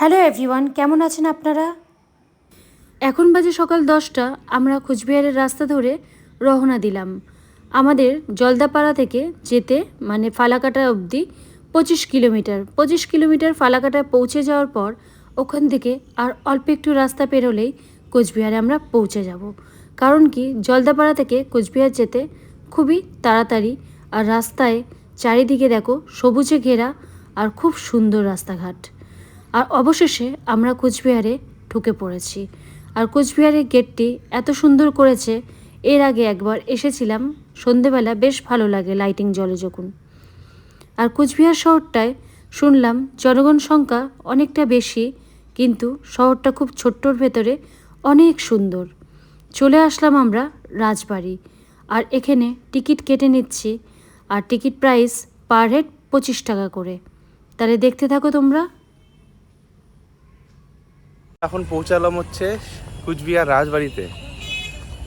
Hello everyone, কেমন আছেন আপনারা? এখন বাজে সকাল দশটা, আমরা কোচবিহারের রাস্তা ধরে রওনা দিলাম। আমাদের জলদাপাড়া থেকে যেতে মানে ফালাকাটা অবধি পঁচিশ কিলোমিটার। পঁচিশ কিলোমিটার ফালাকাটায় পৌঁছে যাওয়ার পর ওখান থেকে আর অল্প একটু রাস্তা পেরোলেই কোচবিহারে আমরা পৌঁছে যাব। কারণ কি, জলদাপাড়া থেকে কোচবিহার যেতে খুবই তাড়াতাড়ি আর রাস্তায় চারিদিকে দেখো সবুজে ঘেরা আর খুব সুন্দর রাস্তাঘাট। আর অবশেষে আমরা কোচবিহারে ঢুকে পড়েছি। আর কোচবিহারের গেটটি এত সুন্দর করেছে, এর আগে একবার এসেছিলাম, সন্ধেবেলা বেশ ভালো লাগে লাইটিং জলে যখন। আর কোচবিহার শহরটায় শুনলাম জনগণ সংখ্যা অনেকটা বেশি, কিন্তু শহরটা খুব ছোট্টর ভেতরে অনেক সুন্দর। চলে আসলাম আমরা রাজবাড়ি, আর এখানে টিকিট কেটে নিচ্ছি, আর টিকিট প্রাইস পার হেড পঁচিশ টাকা করে। তাহলে দেখতে থাকো তোমরা। এখন পৌঁছালাম হচ্ছে কুচবিহার রাজবাড়িতে।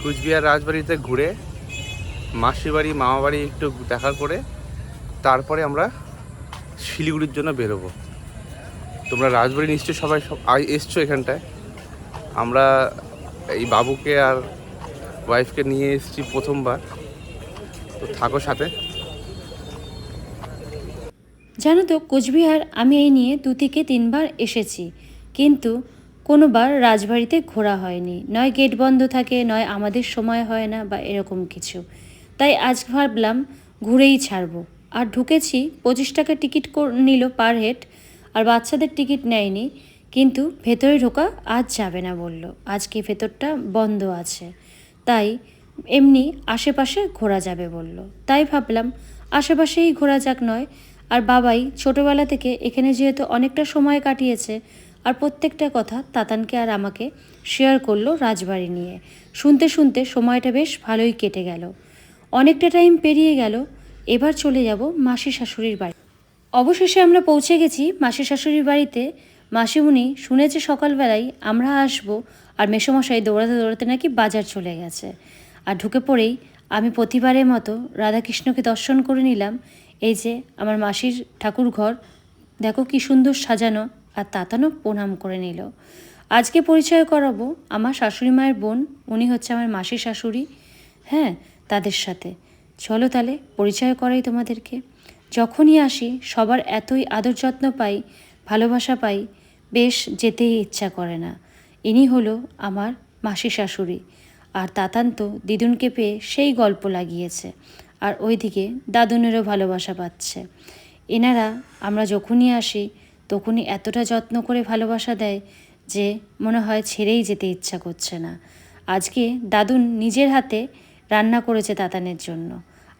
কুচবিহার রাজবাড়িতে ঘুরে মাসির বাড়ি মামা বাড়ি একটু দেখা করে তারপরে আমরা শিলিগুড়ির জন্য বেরোবো। তোমরা রাজবাড়ি নিশ্চয়ই সবাই সব এসছো এখানটায়। আমরা এই বাবুকে আর ওয়াইফকে নিয়ে এসেছি প্রথমবার। তো থাকো সাথে। জানো তো, কোচবিহার আমি এই নিয়ে দু থেকে তিনবার এসেছি। কিন্তু কোনোবার রাজবাড়িতে ঘোরা হয়নি। নয় গেট বন্ধ থাকে, নয় আমাদের সময় হয় না বা এরকম কিছু। তাই আজ ভাবলাম ঘুরেই ছাড়বো। আর ঢুকেছি, পঁচিশ টাকা টিকিট নিল পার হেড, আর বাচ্চাদের টিকিট নেয়নি। কিন্তু ভেতরে ঢোকা আজ যাবে না বলল। আজকে ভেতরটা বন্ধ আছে। তাই এমনি আশেপাশে ঘোরা যাবে বলল। তাই ভাবলাম আশেপাশেই ঘোরা যাক নয়। আর বাবাই ছোটোবেলা থেকে এখানে যেহেতু অনেকটা সময় কাটিয়েছে আর প্রত্যেকটা কথা তাতানকে আর আমাকে শেয়ার করল রাজবাড়ি নিয়ে। শুনতে শুনতে সময়টা বেশ ভালোই কেটে গেল। অনেকটা টাইম পেরিয়ে গেল, এবার চলে যাব মাসি শাশুড়ির বাড়ি। অবশেষে আমরা পৌঁছে গেছি মাসি শাশুড়ির বাড়িতে। মাসিমুনি শুনেছে সকালবেলায়, আমরা আসব। আর মেসোমশাই দৌড়াতে দৌড়াতে নাকি বাজার চলে গেছে। আর ঢুকে পড়েই আমি প্রতিবারের মতো রাধাকৃষ্ণকে দর্শন করে নিলাম। এই যে আমার মাসির ঠাকুর ঘর দেখো কি সুন্দর সাজানো। আর তাতানো প্রণাম করে নিল। আজকে পরিচয় করাবো আমার শাশুড়ি মায়ের বোন, উনি হচ্ছে আমার মাসির শাশুড়ি। হ্যাঁ তাদের সাথে। চলো তাহলে পরিচয় করাই তোমাদেরকে। যখনই আসি, সবার এতই আদর যত্ন পাই, ভালোবাসা পাই, বেশ যেতেই ইচ্ছা করে না। ইনি হলো আমার মাসি শাশুড়ি। আর তাতান তো দিদুনকে পেয়ে সেই গল্প লাগিয়েছে। আর ওইদিকে দাদুনেরও ভালোবাসা পাচ্ছে। এনারা, আমরা যখনই আসি তখনই এতটা যত্ন করে ভালোবাসা দেয় যে মনে হয় ছেড়েই যেতে ইচ্ছা করছে না। আজকে দাদুন নিজের হাতে রান্না করেছে তাতানের জন্য।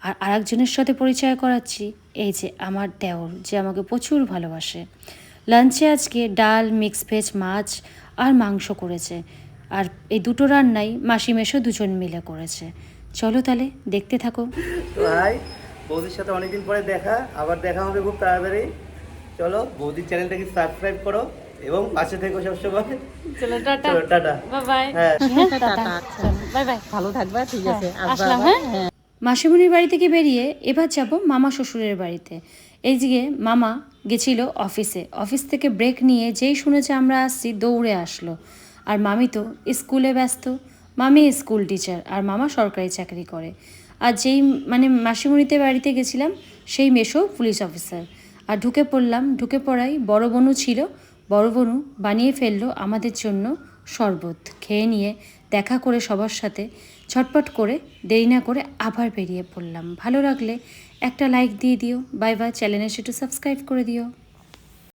আর আরেকজনের সাথে পরিচয় করাচ্ছি, এই যে আমার দেওর, যে আমাকে প্রচুর ভালোবাসে। লাঞ্চে আজকে ডাল মিক্স ভেজ মাছ আর মাংস করেছে। আর এই দুটো রান্নাই মাসি মেশো দুজন মিলে করেছে। চলো তাহলে দেখতে থাকো। ভাই, বৌদির সাথে অনেকদিন পরে দেখা, আবার দেখা হবে খুব তাড়াতাড়ি। চলো বৌদির চ্যানেলটাকে সাবস্ক্রাইব করো এবং পাশে থেকো সবসময়। চলো টাটা। চলো টাটা। বাই বাই হ্যাঁ বাই বাই ভালো থাকবে ঠিক আছে। আসলাম হ্যাঁ। মাসিমণির বাড়ি থেকে বেরিয়ে এবার যাব মামা শ্বশুরের বাড়িতে। এই দিকে মামা গেছিল অফিসে। অফিস থেকে ব্রেক নিয়ে যেই শুনেছে আমরা আসছি দৌড়ে আসলো। আর মামি তো স্কুলে ব্যস্ত। মামি স্কুল টিচার আর মামা সরকারি চাকরি করে। আর যেই মানে মাসিমণিতে বাড়িতে গেছিলাম সেই মেশো পুলিশ অফিসার আর ঢুকে পড়লাম, ঢুকে পড়াই বড় বনু ছিল। বড় বনু বানিয়ে ফেলল আমাদের জন্য শরবত। খেয়ে নিয়ে দেখা করে সবার সাথে ছটপট করে, দেরি না করে আবার বেরিয়ে পড়লাম। ভালো লাগলে একটা লাইক দিয়ে দিও। বাই বাই চ্যানেলের সেটু সাবস্ক্রাইব করে দিও।